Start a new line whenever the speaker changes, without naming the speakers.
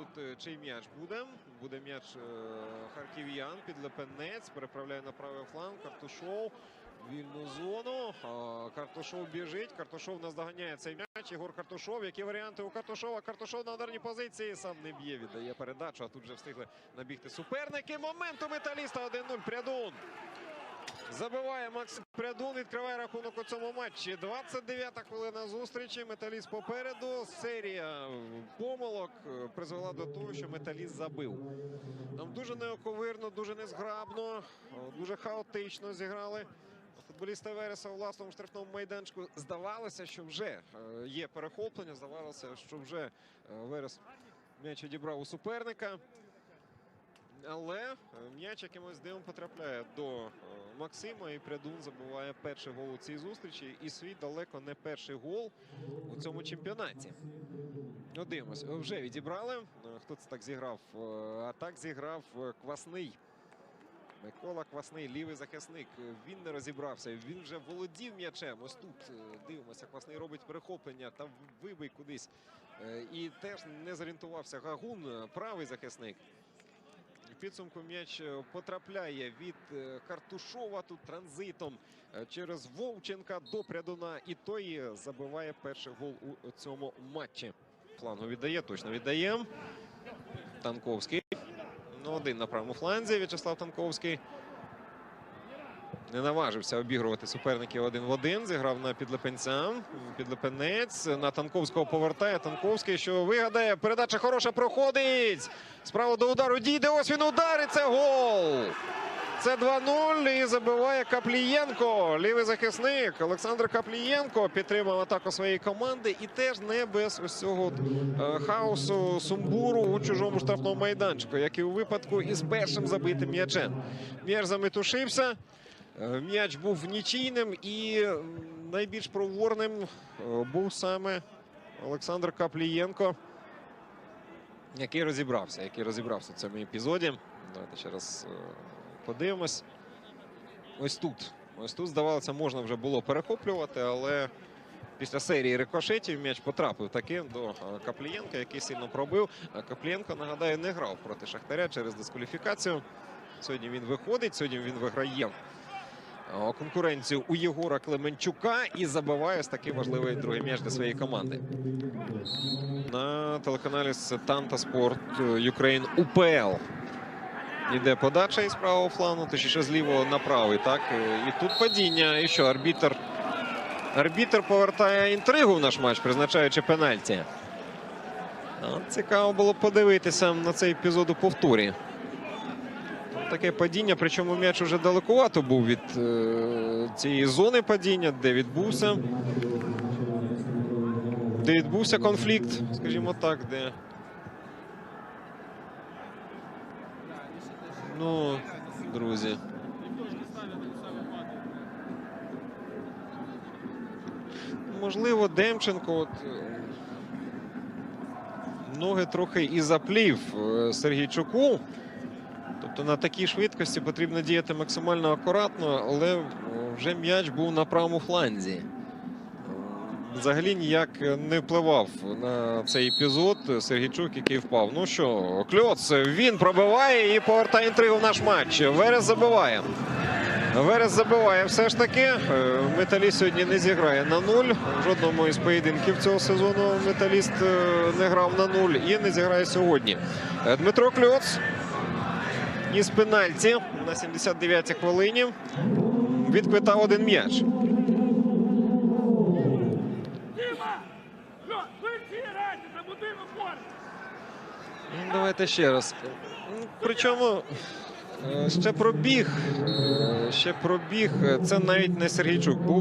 тут е, чий м'яч буде. Буде м'яч е, харків'ян під Лепенець. Переправляє на правий фланг. Картушов. Вільну зону. Картушов біжить. Картушов наздоганяє цей м'яч. Єгор Картушов. Які варіанти у Картушова? Картушов на ударній позиції. Сам не б'є. Віддає передачу. А тут вже встигли набігти суперники. Момент у металіста 1-0. Прядун. Забиває Максим Прядун, відкриває рахунок у цьому матчі. 29-та хвилина зустрічі. Металіст попереду. Серія помилок призвела до того, що металіст забив. Там дуже неоковирно, дуже незграбно, дуже хаотично зіграли. Футболісти Вереса у власному штрафному майданчику здавалося, що вже е, є перехоплення. Здавалося, що вже е, Верес м'яч відібрав у суперника. Але е, м'яч якимось дивом потрапляє до е, Максима і Прядун забиває перший гол у цій зустрічі. І свій далеко не перший гол у цьому чемпіонаті. Ну, дивимось, вже відібрали. Е, Хто це так зіграв? А так зіграв Квасний. Микола Квасний, лівий захисник. Він не розібрався. Він вже володів м'ячем. Ось тут дивимося. Квасний робить перехоплення та вибий кудись. І теж не зорієнтувався Гагун, правий захисник. Підсумку м'яч е, потрапляє від е, Картушова тут транзитом е, через Вовченка до Прядуна. І той забиває перший гол у цьому матчі. Флангу віддає, точно віддає. Танковський. Ну, один на правому фланзі В'ячеслав Танковський. Не наважився обігрувати суперників один в один. Зіграв на підлепенця. Підлепенець на Танковського повертає. Танковський, що вигадає. Передача хороша проходить. Справа до удару дійде. Ось він ударить. Це гол. Це 2-0 і забиває Каплієнко. Лівий захисник Олександр Каплієнко підтримав атаку своєї команди і теж не без ось цього е, хаосу сумбуру у чужому штрафному майданчику, як і у випадку із першим забитим м'ячем. М'яч заметушився. Е, М'яч був нічийним і найбільш проворним е, був саме Олександр Каплієнко, який розібрався, який розібрався в цьому епізоді. Давайте ще раз е, подивимось. Ось тут. Ось тут, здавалося, можна вже було перехоплювати, але після серії рикошетів м'яч потрапив таки до Каплієнка, який сильно пробив. Каплієнко, нагадаю, не грав проти Шахтаря через дискваліфікацію. Сьогодні він виходить, сьогодні він виграє конкуренцію у Єгора Клеменчука і забиває ось такий важливий другий м'яч для своєї команди. На телеканалі Танта Спорт Україн УПЛ. Іде подача із правого флану, точніше з лівого на правий. Так? Е, І тут падіння. І що, арбітр. Арбітр повертає інтригу в наш матч, призначаючи пенальті. Цікаво було подивитися на цей епізод у повторі. Таке падіння, причому м'яч уже далекувато був від е, цієї зони падіння, де відбувся. Де відбувся конфлікт, скажімо так, де. Ну, друзі. Можливо, Демченко от, е, ноги трохи і заплів е, Сергійчуку. Тобто на такій швидкості потрібно діяти максимально акуратно, але вже м'яч був на правому фланзі. Взагалі ніяк не впливав на цей епізод Сергійчук, який впав. Ну що, Кльоц, він пробиває і повертає інтригу в наш матч. Верес забиває. Верес забиває все ж таки. Е, Металіст сьогодні не зіграє на нуль. В жодному із поєдинків цього сезону металіст е, не грав на нуль і не зіграє сьогодні. Е, Дмитро Кльоц із пенальті на 79-й хвилині відквитав один м'яч. Ну, Давайте ще раз. Причому е, ще пробіг. е, Ще пробіг. Це навіть не Сергійчук був.